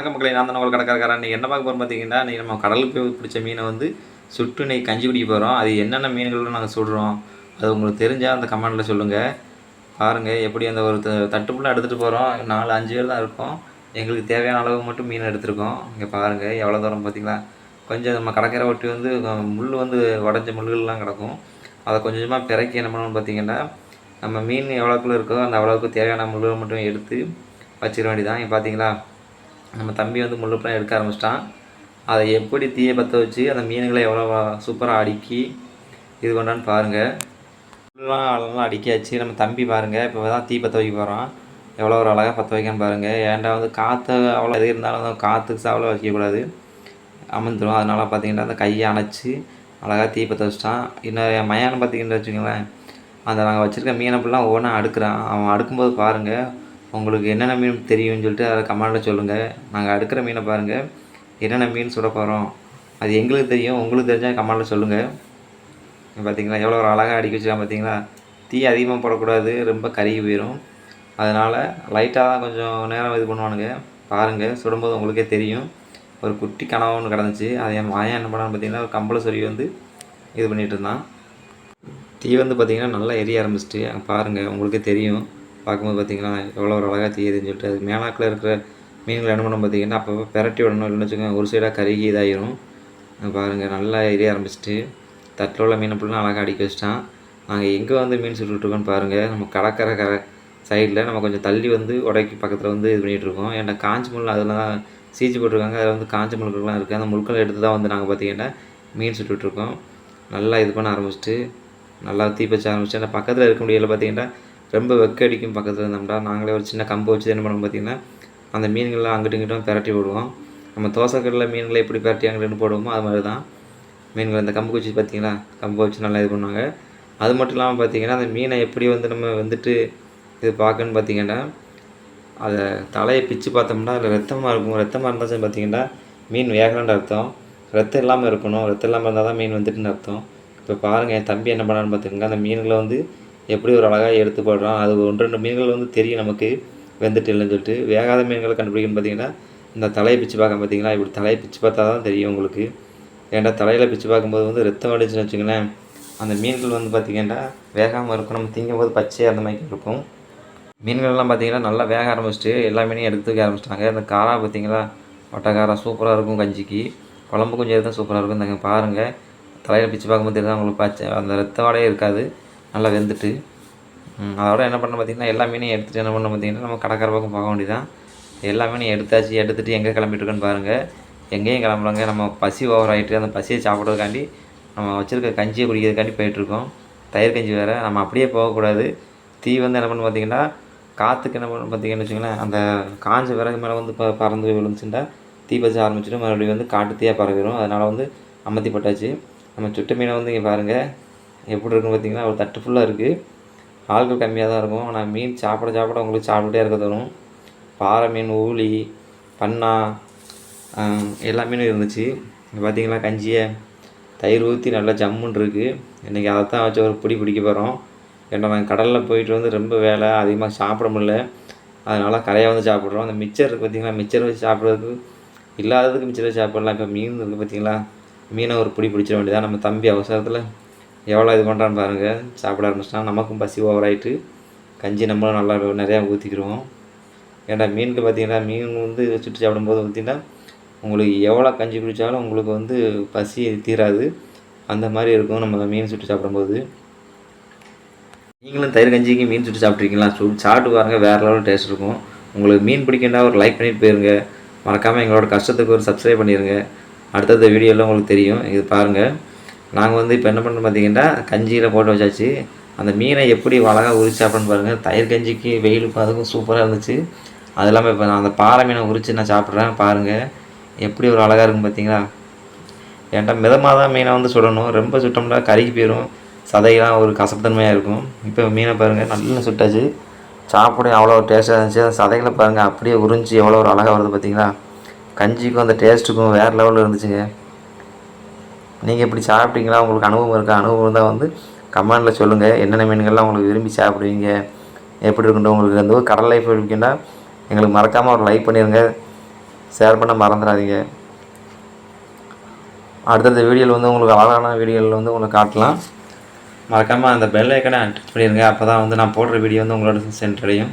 வணக்கம் மக்களை நான் தான் உங்கள் கடைக்காரன் நீ என்ன பார்க்க போகிறோம் பார்த்தீங்கன்னா இன்றைக்கி நம்ம கடலுக்கு போய் பிடிச்ச மீனை வந்து சுட்டு நீ கஞ்சி குடிக்க போகிறோம் அது என்னென்ன மீன்கள்னு நாங்கள் சுடுறோம் அது உங்களுக்கு தெரிஞ்சால் அந்த கமெண்டில் சொல்லுங்கள் பாருங்கள் எப்படி அந்த ஒரு த- எடுத்துகிட்டு போகிறோம் நாலு அஞ்சு பேர் தான் இருக்கோம். எங்களுக்கு தேவையான அளவு மட்டும் மீன் எடுத்திருக்கோம். இங்கே பாருங்கள் எவ்வளோ தூரம் பார்த்தீங்களா கொஞ்சம் நம்ம கடற்கரை ஒட்டி வந்து முள் வந்து உடஞ்ச முள்ளுகள்லாம் கிடக்கும். அதை கொஞ்சமாக பிறக்கி என்ன பண்ணணும்னு பார்த்தீங்கன்னா நம்ம மீன் எவ்வளோக்குள்ளே இருக்கோ அந்த அவ்வளோக்கு தேவையான முள்ளுகள் மட்டும் எடுத்து வச்சிட வேண்டியதான் இங்கே பார்த்தீங்களா நம்ம தம்பி வந்து முள்ளுப்பெல்லாம் எடுக்க ஆரம்பிச்சிட்டான். அதை எப்படி தீயை பற்ற வச்சு அந்த மீன்களை எவ்வளோ சூப்பராக அடுக்கி இது பண்ணான்னு பாருங்கள் முள்ளெலாம் அதெல்லாம் அடுக்கியாச்சு. நம்ம தம்பி பாருங்கள் இப்போ தான் தீ பற்ற வைக்க போகிறோம் எவ்வளோ ஒரு அழகாக பற்ற வைக்கான்னு பாருங்கள் ஏன்டா வந்து காற்று அவ்வளோ எது இருந்தாலும் காற்றுக்கு சாவல வைக்கக்கூடாது அமர்ந்துடும் அதனால் பார்த்தீங்கன்னா அந்த கையை அணைச்சி அழகாக தீ பற்ற வச்சிட்டான். இன்னும் என் மயானம் பார்த்தீங்கன்னு வச்சுக்கோங்களேன். அந்த நாங்கள் வச்சுருக்க மீனை ஃபுல்லாக ஒவ்வொன்றா அடுக்குறான். அவன் அடுக்கும்போது பாருங்கள் உங்களுக்கு என்னென்ன மீன் தெரியும்னு சொல்லிட்டு அதை கமெண்டில் சொல்லுங்கள் நாங்கள் அடுக்கிற மீனை பாருங்கள் என்னென்ன மீன் சுட போகிறோம் அது எங்களுக்கு தெரியும். உங்களுக்கு தெரிஞ்சால் கமெண்டில் சொல்லுங்கள் பார்த்தீங்களா எவ்வளோ ஒரு அழகாக அடிக்க வச்சுக்கலாம் பார்த்தீங்களா தீ அதிகமாக போடக்கூடாது. ரொம்ப கருகி போயிடும் அதனால் லைட்டாக தான் கொஞ்சம் நேரம் இது பண்ணுவானுங்க. பாருங்கள் சுடும்போது உங்களுக்கே தெரியும். ஒரு குட்டி கனவு ஒன்று கிடந்துச்சு. அதை என் மாயம் என்ன பண்ணான்னு பார்த்தீங்கன்னா ஒரு கம்பளை சொல்லி வந்து இது பண்ணிகிட்டு இருந்தான். தீ வந்து பார்த்திங்கன்னா நல்லா எரிய ஆரம்பிச்சிட்டு பாருங்கள் உங்களுக்கே தெரியும். பார்க்கும்போது பார்த்தீங்கன்னா எவ்வளோ ஒரு அழகாக தெரியுதுன்னு சொல்லிட்டு அது மேலாக்கில் இருக்கிற மீன்கள் என்ன பண்ணணும் பார்த்தீங்கன்னா அப்பப்போ பெரட்டி விடணும் இல்லைன்னு வச்சுக்கோங்க ஒரு சைடாக கருகி இதாயிரும். பாருங்கள் நல்லா எரிய ஆரம்பிச்சிட்டு தட்டில் உள்ள மீனை ஃபுல்லாக அழகாக அடிக்க வச்சிட்டான். நாங்கள் எங்கே வந்து மீன் சுட்டுட்ருக்கோன்னு பாருங்கள் நம்ம கடற்கரை கரை சைடில் நம்ம கொஞ்சம் தள்ளி வந்து உடைக்கு பக்கத்தில் வந்து இது பண்ணிகிட்டு இருக்கோம். ஏன்னா காஞ்சி முள் அதில் தான் சீச்சு போட்டிருக்காங்க அதில் வந்து காஞ்ச முழுக்கெல்லாம் இருக்குது அந்த முழுக்கள் எடுத்து தான் வந்து நாங்கள் பார்த்தீங்கன்னா மீன் சுட்டுட்ருக்கோம் நல்லா இது பண்ண ஆரம்பிச்சிட்டு நல்லா தீ பச்ச ஆரம்பிச்சு அந்த பக்கத்தில் இருக்க முடியல பார்த்தீங்கன்னா ரொம்ப வெக்க அடிக்கும் பக்கத்தில் இருந்தோம்டா. நாங்களே ஒரு சின்ன கம்பு வச்சு என்ன பண்ணுவோம் பார்த்தீங்கன்னா அந்த மீன்கள்லாம் அங்கிட்டும் இங்கிட்டும் பெரட்டி விடுவோம் நம்ம தோசைக்கடலில் மீன்களை எப்படி பெரட்டி அங்கிட்டு போடுவோமோ அது மாதிரி தான் மீன்கள் அந்த கம்பு குச்சி பார்த்தீங்களா கம்பு வச்சு நல்லா இது பண்ணுவாங்க. அது மட்டும் இல்லாமல் பார்த்தீங்கன்னா அந்த மீனை எப்படி வந்து நம்ம வந்துட்டு இது பார்க்கணுன்னு பார்த்திங்கன்னா அதை தலையை பிச்சு பார்த்தோம்னா அதில் ரத்தமாக இருக்கும். ரத்தமாக இருந்தாச்சும் பார்த்தீங்கன்னா மீன் வேகலன்ற அர்த்தம். ரத்தம் இல்லாமல் இருக்கணும். ரத்தம் இல்லாமல் இருந்தால் தான் மீன் வந்துட்டுன்னு அர்த்தம். இப்போ பாருங்கள் என் தம்பி என்ன பண்ணான்னு பார்த்துக்கோங்க அந்த மீன்களை வந்து எப்படி ஒரு அழகாக எடுத்து போடுறான் அது ஒன்று ரெண்டு மீன்கள் வந்து தெரியும் நமக்கு வெந்துட்டு இல்லைன்னு சொல்லிட்டு. வேகாத மீன்களை கண்டுபிடிக்கணும்னு பார்த்தீங்கன்னா இந்த தலையை பிச்சு பார்க்க பார்த்தீங்களா இப்படி தலையை பிச்சு பார்த்தா தான் தெரியும் உங்களுக்கு. ஏன்டா தலையில் பிச்சு பார்க்கும்போது வந்து ரத்தம் அடிச்சுன்னு வச்சுங்களேன் அந்த மீன்கள் வந்து பார்த்திங்கன்னா வேகாமல் இருக்கும். நம்ம திங்கும்போது பச்சையாக அந்த மாதிரி இருக்கும். மீன்கள்லாம் பார்த்தீங்கன்னா நல்லா வேக ஆரம்பிச்சிட்டு எல்லா மீனையும் எடுத்துக்க ஆரம்பிச்சிட்டாங்க. இந்த காரா பார்த்தீங்களா வட்டக்காரா சூப்பராக இருக்கும் கஞ்சிக்கு. குழம்பு கொஞ்சம் எடுத்தால் சூப்பராக இருக்கும். இந்த பாருங்கள் தலையில் பிச்சு பார்க்கும்போது தெரியுது உங்களுக்கு பச்சை அந்த ரத்த வாடையே இருக்காது. நல்லா வெந்துட்டு அதோட என்ன பண்ண பார்த்திங்கன்னா எல்லா மீனையும் எடுத்துகிட்டு என்ன பண்ண பார்த்தீங்கன்னா நம்ம கடற்கரை பக்கம் போக வேண்டியதான் எல்லா மீனையும் எடுத்தாச்சு எடுத்துகிட்டு எங்கே கிளம்பிட்டுருக்கோன்னு பாருங்கள் எங்கேயும் கிளம்புறாங்க நம்ம பசி ஓவர் ஆகிட்டு அந்த பசியை சாப்பிட்றதுக்காண்டி நம்ம வச்சுருக்க கஞ்சியை குடிக்கிறதுக்காண்டி போயிட்டுருக்கோம். தயிர் கஞ்சி வேறு. நம்ம அப்படியே போகக்கூடாது. தீ வந்து என்ன பண்ண பார்த்தீங்கன்னா காற்றுக்கு என்ன பண்ண பார்த்தீங்கன்னு வச்சுங்களேன் அந்த காஞ்ச விறகு மேலே வந்து ப பறந்து விழுந்துச்சுட்டா தீ பச்சை ஆரம்பிச்சிட்டு மறுபடியும் வந்து காட்டு தீயாக பரவிடும் அதனால் வந்து அமர்த்தி நம்ம சுட்டு மீனை வந்து இங்கே பாருங்கள் எப்படி இருக்குன்னு பார்த்தீங்கன்னா ஒரு தட்டு ஃபுல்லாக இருக்குது ஆள்கள் கம்மியாக தான் இருக்கும். ஆனால் மீன் சாப்பிட சாப்பிட உங்களுக்கு சாப்பிட்டுட்டே இருக்க தரும் பாறை மீன் ஊளி பன்னா எல்லா மீனும் இருந்துச்சு. இங்கே பார்த்தீங்களா கஞ்சியை தயிர் ஊற்றி நல்லா ஜம்முன்னு இருக்குது இன்றைக்கி அதை தான் வச்சு ஒரு பிடி பிடிக்க போகிறோம் ஏன்னா நாங்கள் கடலில் போயிட்டு வந்து ரொம்ப வேலை அதிகமாக சாப்பிட முடியல. அதனால் கரையாக வந்து சாப்பிட்றோம். அந்த மிச்சர் இருக்குது பார்த்திங்களா மிச்சர் வச்சு சாப்பிட்றதுக்கு இல்லாததுக்கு மிச்சர் வச்சு சாப்பிட்லாம். இப்போ மீன் இருக்குது பார்த்திங்களா மீனை ஒரு பிடி பிடிச்சிட வேண்டியதான் நம்ம தம்பி அவசரத்தில் எவ்வளோ இது பண்ணுறான்னு பாருங்கள் சாப்பிட ஆரம்பிச்சிட்டா நமக்கும் பசி ஓவராயிட்டு கஞ்சி நம்மளும் நல்லா நிறையா ஊற்றிக்கிடுவோம் ஏன்டா மீனுக்கு பார்த்தீங்கன்னா மீன் வந்து சுட்டு சாப்பிடும்போது பார்த்திங்கன்னா உங்களுக்கு எவ்வளோ கஞ்சி குடித்தாலும் உங்களுக்கு வந்து பசி தீராது. அந்த மாதிரி இருக்கும் நம்ம மீன் சுட்டு சாப்பிடும்போது. நீங்களும் தயிர் கஞ்சிக்கு மீன் சுட்டு சாப்பிட்ருக்கீங்களா சு சாப்பிட்டு பாருங்கள் வேறு லெவலில் டேஸ்ட் இருக்கும். உங்களுக்கு மீன் பிடிக்கண்டா ஒரு லைக் பண்ணிட்டு போயிருங்க. மறக்காமல் எங்களோட கஷ்டத்துக்கு ஒரு சப்ஸ்கிரைப் பண்ணிடுங்க அடுத்தடுத்த வீடியோலாம் உங்களுக்கு தெரியும். இது பாருங்கள் நாங்கள் வந்து இப்போ என்ன பண்ணுறோம் பார்த்தீங்கன்னா கஞ்சியில் போட்டு வச்சாச்சு. அந்த மீனை எப்படி அழகாக உரிச்சு சாப்பிட்றேன்னு பாருங்கள் தயிர் கஞ்சிக்கு வெயிலுக்கு அதுக்கும் சூப்பராக இருந்துச்சு. அது இல்லாமல் இப்போ நான் அந்த பாறை மீனை உரிச்சு நான் சாப்பிட்றேன் பாருங்கள் எப்படி ஒரு அழகாக இருக்கும் பார்த்தீங்களா ஏன்டா மிதமாக தான் மீனை வந்து சுடணும். ரொம்ப சுட்டோம்னா கருகி போயிடும் சதையெல்லாம் ஒரு கசப்புத்தன்மையாக இருக்கும். இப்போ மீனை பாருங்கள் நல்லா சுட்டாச்சு. சாப்பிட அவ்வளோ டேஸ்ட்டாக இருந்துச்சு. அந்த சதைகளை பாருங்கள் அப்படியே உறிஞ்சி எவ்வளோ ஒரு அழகாக வருது பார்த்தீங்களா கஞ்சிக்கும் அந்த டேஸ்ட்டுக்கும் வேறு லெவலில் இருந்துச்சுங்க. நீங்கள் இப்படி சாப்பிட்டீங்களா? உங்களுக்கு அனுபவம் இருக்கா? அனுபவம் தான் வந்து கமெண்டில் சொல்லுங்கள் என்னென்ன மீன்கள்லாம் உங்களுக்கு விரும்பி சாப்பிடுவீங்க? எப்படி இருக்குன்ற உங்களுக்கு அந்த ஒரு கடல் லைஃப் இருக்குன்னா எங்களுக்கு மறக்காமல் ஒரு லைக் பண்ணிடுங்க ஷேர் பண்ண மறந்துடாதீங்க. அடுத்தடுத்த வீடியோவில் வந்து உங்களுக்கு அழகான வீடியோவில் வந்து உங்களுக்கு காட்டலாம். மறக்காமல் அந்த பெல் ஐக்கனை அட்ரஸ் பண்ணிடுங்க அப்போ தான் வந்து நான் போடுற வீடியோ வந்து உங்களோட சென்றடையும்